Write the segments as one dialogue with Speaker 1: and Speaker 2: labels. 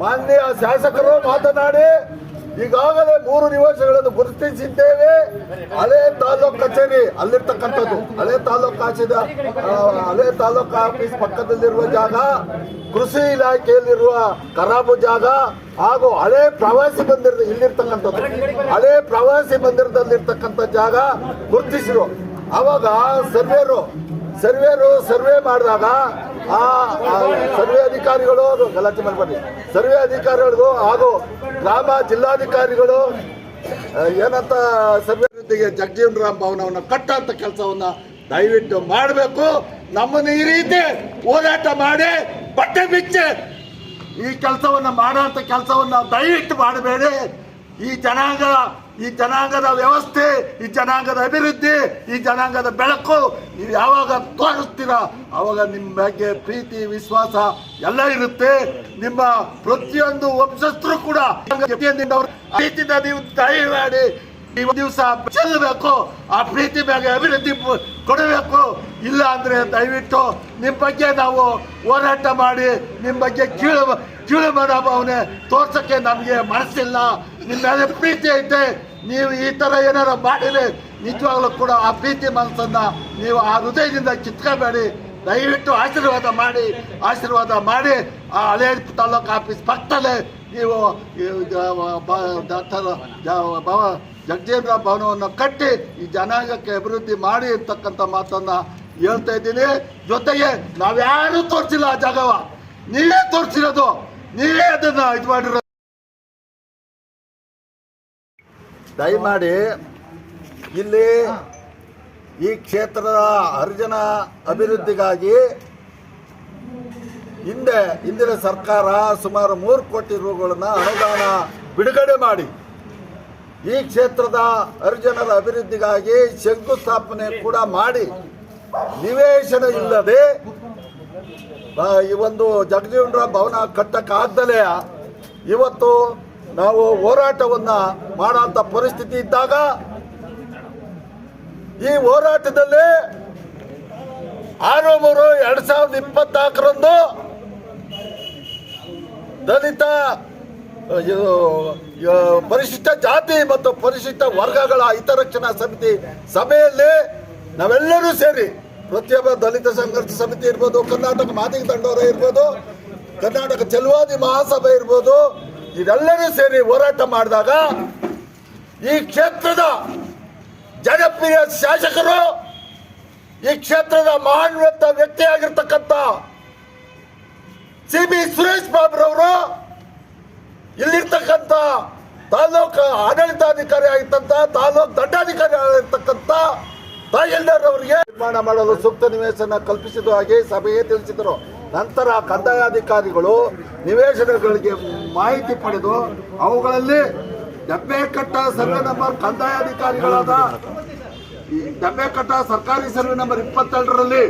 Speaker 1: ಮಾನ್ಯ ಶಾಸಕರು ಮಾತನಾಡಿ, ಈಗಾಗಲೇ ಮೂರು ನಿವಾಸಗಳನ್ನು ಗುರುತಿಸಿದ್ದೇವೆ. ಹಳೆ ತಾಲೂಕ್ ಕಚೇರಿ, ಅಲ್ಲಿರ್ತಕ್ಕಂಥದ್ದು. ಹಳೆ ತಾಲೂಕು ಆಸಿದ ಹಳೆ ತಾಲೂಕು ಆಫೀಸ್ ಪಕ್ಕದಲ್ಲಿರುವ ಜಾಗ, ಕೃಷಿ ಇಲಾಖೆಯಲ್ಲಿರುವ ಖರಾಬು ಜಾಗ, ಹಾಗೂ ಹಳೆ ಪ್ರವಾಸಿ ಮಂದಿರ ಇಲ್ಲಿರ್ತಕ್ಕಂಥದ್ದು. ಹಳೆ ಪ್ರವಾಸಿ ಮಂದಿರದಲ್ಲಿರ್ತಕ್ಕಂಥ ಜಾಗ ಗುರುತಿಸಿರು ಅವಾಗ ಸರ್ವೇರು ಸರ್ವೇರು ಸರ್ವೆ ಮಾಡಿದಾಗ ಆ ಅಧಿಕಾರಿಗಳು ಗಲಾಟೆ ಮಾಡಬೇಡಿ. ಸರ್ವೆ ಅಧಿಕಾರಿಗಳಿಗೂ ಹಾಗೂ ಗ್ರಾಮ ಜಿಲ್ಲಾಧಿಕಾರಿಗಳು ಏನಂತ ಸರ್ವೆ ಜೊತೆಗೆ ಜಗಜೀವನ್ ರಾಮ್ ಭವನವನ್ನು ಕಟ್ಟಂತ ಕೆಲಸವನ್ನ ದಯವಿಟ್ಟು ಮಾಡಬೇಕು. ನಮ್ಮನ್ನು ಈ ರೀತಿ ಹೋರಾಟ ಮಾಡಿ ಬಟ್ಟೆ ಬಿಚ್ಚೆ ಈ ಕೆಲಸವನ್ನ ಮಾಡುವಂತ ಕೆಲಸವನ್ನ ದಯವಿಟ್ಟು ಮಾಡಬೇಡಿ. ಈ ಜನಾಂಗ, ಈ ಜನಾಂಗದ ವ್ಯವಸ್ಥೆ, ಈ ಜನಾಂಗದ ಅಭಿವೃದ್ಧಿ, ಈ ಜನಾಂಗದ ಬೆಳಕು ನೀವು ಯಾವಾಗ ತೋರಿಸ್ತೀರಾ, ಅವಾಗ ನಿಮ್ಮ ಬಗ್ಗೆ ಪ್ರೀತಿ, ವಿಶ್ವಾಸ ಎಲ್ಲ ಇರುತ್ತೆ. ನಿಮ್ಮ ಪ್ರತಿಯೊಂದು ವಂಶಸ್ಥರು ಕೂಡ ಪ್ರೀತಿಯಿಂದ ನೀವು ದಯಮಾಡಿ ನೀವು ದಿವಸ ಚೆಲ್ಲಬೇಕು, ಆ ಪ್ರೀತಿ ಬಗ್ಗೆ ಅಭಿವೃದ್ಧಿ ಕೊಡಬೇಕು. ಇಲ್ಲ ಅಂದ್ರೆ ದಯವಿಟ್ಟು ನಿಮ್ಮ ಬಗ್ಗೆ ನಾವು ಹೋರಾಟ ಮಾಡಿ, ನಿಮ್ಮ ಬಗ್ಗೆ ಕೀಳು ಕೀಳು ಮನೋಭಾವನೆ ತೋರ್ಸಕ್ಕೆ ನಮಗೆ ಮನಸ್ಸಿಲ್ಲ. ನಿಮ್ಮ ಮೇಲೆ ಪ್ರೀತಿ ಐತೆ. ನೀವು ಈ ಥರ ಏನಾರ ಮಾಡಿದ್ರೆ ನಿಜವಾಗ್ಲೂ ಕೂಡ ಆ ಪ್ರೀತಿ ಮನಸ್ಸನ್ನು ನೀವು ಆ ಹೃದಯದಿಂದ ಕಿತ್ಕೋಬೇಡಿ. ದಯವಿಟ್ಟು ಆಶೀರ್ವಾದ ಮಾಡಿ ಆಶೀರ್ವಾದ ಮಾಡಿ. ಆ ಹಳೆ ತಾಲೂಕು ಆಫೀಸ್ ಪಕ್ಕದಲ್ಲೇ ನೀವು ಡಾಕ್ಟರ್ ಭವ ಜಗಜೇಂದ್ರ ಭವನವನ್ನು ಕಟ್ಟಿ ಈ ಜನಾಂಗಕ್ಕೆ ಅಭಿವೃದ್ಧಿ ಮಾಡಿ ಅಂತಕ್ಕಂಥ ಮಾತನ್ನು ಹೇಳ್ತಾ ಇದ್ದೀನಿ. ಜೊತೆಗೆ ನಾವ್ಯಾರು ತೋರಿಸಿಲ್ಲ ಆ ಜಾಗವ. ನೀವೇ ತೋರಿಸಿರೋದು. ನೀವೇ ಅದನ್ನು ಇದು ಮಾಡಿರೋದು. ದಯಮಾಡಿ ಇಲ್ಲಿ ಈ ಕ್ಷೇತ್ರದ ಹರಿಜನ ಅಭಿವೃದ್ಧಿಗಾಗಿ ಹಿಂದೆ ಹಿಂದಿನ ಸರ್ಕಾರ ಸುಮಾರು ಮೂರು ಕೋಟಿ ರೂಗಳನ್ನ ಅನುದಾನ ಬಿಡುಗಡೆ ಮಾಡಿ ಈ ಕ್ಷೇತ್ರದ ಹರಿಜನರ ಅಭಿವೃದ್ಧಿಗಾಗಿ ಶಂಕುಸ್ಥಾಪನೆ ಕೂಡ ಮಾಡಿ ನಿವೇಶನ ಇಲ್ಲದೆ ಈ ಒಂದು ಜಗಜೀವನರ ಭವನ ಕಟ್ಟಕ್ಕಾಗ್ದಲೇ ಇವತ್ತು ನಾವು ಹೋರಾಟವನ್ನು ಮಾಡೋಂಥ ಪರಿಸ್ಥಿತಿ ಇದ್ದಾಗ ಈ ಹೋರಾಟದಲ್ಲಿ ಆರು ಮೂರು ಎರಡು ಸಾವಿರದ ಇಪ್ಪತ್ನಾಲ್ಕರಂದು ದಲಿತ ಪರಿಶಿಷ್ಟ ಜಾತಿ ಮತ್ತು ಪರಿಶಿಷ್ಟ ವರ್ಗಗಳ ಹಿತರಕ್ಷಣಾ ಸಮಿತಿ ಸಭೆಯಲ್ಲಿ ನಾವೆಲ್ಲರೂ ಸೇರಿ ಪ್ರತಿಯೊಬ್ಬ ದಲಿತ ಸಂಘರ್ಷ ಸಮಿತಿ ಇರ್ಬೋದು, ಕರ್ನಾಟಕ ಮಾದಿಗ ತಂಡೋರ ಇರ್ಬೋದು, ಕರ್ನಾಟಕ ಚೆಲುವಾದಿ ಮಹಾಸಭೆ ಇರ್ಬೋದು ಇದೆಲ್ಲರೂ ಸೇರಿ ಹೋರಾಟ ಮಾಡಿದಾಗ ಈ ಕ್ಷೇತ್ರದ ಜನಪ್ರಿಯ ಶಾಸಕರು, ಈ ಕ್ಷೇತ್ರದ ಮಹಾನ್ವತ ವ್ಯಕ್ತಿಯಾಗಿರ್ತಕ್ಕಂಥ ಸಿ ಬಿ ಸುರೇಶ್ ಬಾಬುರವರು ಇಲ್ಲಿರ್ತಕ್ಕಂಥ ತಾಲೂಕು ಆಡಳಿತಾಧಿಕಾರಿ ಆಗಿರ್ತಂತ ತಾಲೂಕು ದಂಡಾಧಿಕಾರಿ ಆಗಿರ್ತಕ್ಕಂಥ ತಹಶೀಲ್ದಾರ್ ಅವರಿಗೆ ನಿರ್ಮಾಣ ಮಾಡಲು ಸೂಕ್ತ ನಿವೇಶನ ಕಲ್ಪಿಸಿದ ಹಾಗೆ ಸಭೆಯೇ ತಿಳಿಸಿದರು. ನಂತರ ಕಂದಾಯಾಧಿಕಾರಿಗಳು ನಿವೇಶನಗಳಿಗೆ ಮಾಹಿತಿ ಪಡೆದು ಅವುಗಳಲ್ಲಿ ಡಬ್ಬೆಕಟ್ಟ ಸರ್ವೆ ನಂಬರ್ ಕಂದಾಯಾಧಿಕಾರಿಗಳಾದ ಡಬ್ಬೆಕಟ್ಟ ಸರ್ಕಾರಿ ಸರ್ವೆ ನಂಬರ್ ಇಪ್ಪತ್ತೆರಡರಲ್ಲಿ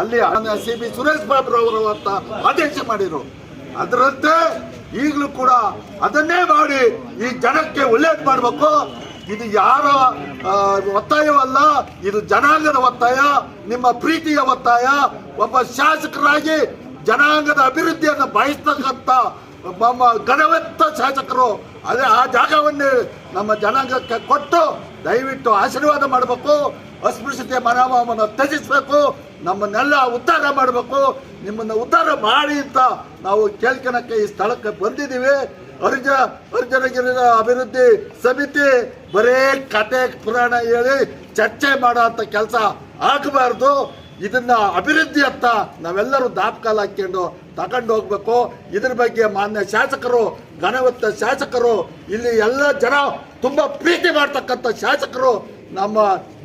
Speaker 1: ಅಲ್ಲಿ ಸಿ ಬಿ ಸುರೇಶ್ ಬಾಬು ಅವರು ಅಂತ ಆದೇಶ ಮಾಡಿದರು. ಅದರಂತೆ ಈಗಲೂ ಕೂಡ ಅದನ್ನೇ ಮಾಡಿ ಈ ಜನಕ್ಕೆ ಒಳ್ಳೇದು ಮಾಡಬೇಕು. ಇದು ಯಾರ ಒತ್ತಾಯವಲ್ಲ, ಇದು ಜನಾಂಗದ ಒತ್ತಾಯ, ನಿಮ್ಮ ಪ್ರೀತಿಯ ಒತ್ತಾಯ. ಒಬ್ಬ ಶಾಸಕರಾಗಿ ಜನಾಂಗದ ಅಭಿವೃದ್ಧಿಯನ್ನು ಬಯಸ್ತಕ್ಕಂಥ ನಮ್ಮ ಗಣವತ್ತ ಶಾಸಕರು, ಅದೇ ಆ ಜಾಗವನ್ನೇ ನಮ್ಮ ಜನಾಂಗಕ್ಕೆ ಕೊಟ್ಟು ದಯವಿಟ್ಟು ಆಶೀರ್ವಾದ ಮಾಡಬೇಕು, ಅಸ್ಪೃಶ್ಯತೆ ಮನೋಭಾವವನ್ನು ತ್ಯಜಿಸಬೇಕು, ನಮ್ಮನ್ನೆಲ್ಲ ಉದ್ಧಾರ ಮಾಡಬೇಕು, ನಿಮ್ಮನ್ನು ಉದ್ಧಾರ ಮಾಡಿ ಅಂತ ನಾವು ಕೇಳ್ಕೊಳಕ್ಕೆ ಈ ಸ್ಥಳಕ್ಕೆ ಬಂದಿದ್ದೀವಿ. ಅರ್ಜ ಅರ್ಜನಗಿರಿನ ಅಭಿವೃದ್ಧಿ ಸಮಿತಿ ಬರೇ ಕತೆ ಪುರಾಣ ಹೇಳಿ ಚರ್ಚೆ ಮಾಡೋ ಅಂತ ಕೆಲಸ ಆಗಬಾರ್ದು. ಇದನ್ನ ಅಭಿವೃದ್ಧಿ ಅಂತ ನಾವೆಲ್ಲರೂ ದಾಪಕಾಲ ಹಾಕೊಂಡು ತಗೊಂಡು ಹೋಗ್ಬೇಕು. ಇದ್ರ ಬಗ್ಗೆ ಮಾನ್ಯ ಶಾಸಕರು, ಘನವತ್ತ ಶಾಸಕರು, ಇಲ್ಲಿ ಎಲ್ಲ ಜನ ತುಂಬಾ ಪ್ರೀತಿ ಮಾಡ್ತಕ್ಕಂಥ ಶಾಸಕರು ನಮ್ಮ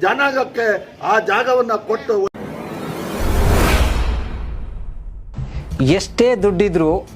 Speaker 1: ಜನಾಂಗಕ್ಕೆ ಆ ಜಾಗವನ್ನ ಕೊಟ್ಟು
Speaker 2: ಎಷ್ಟೇ ದುಡ್ಡಿದ್ರೂ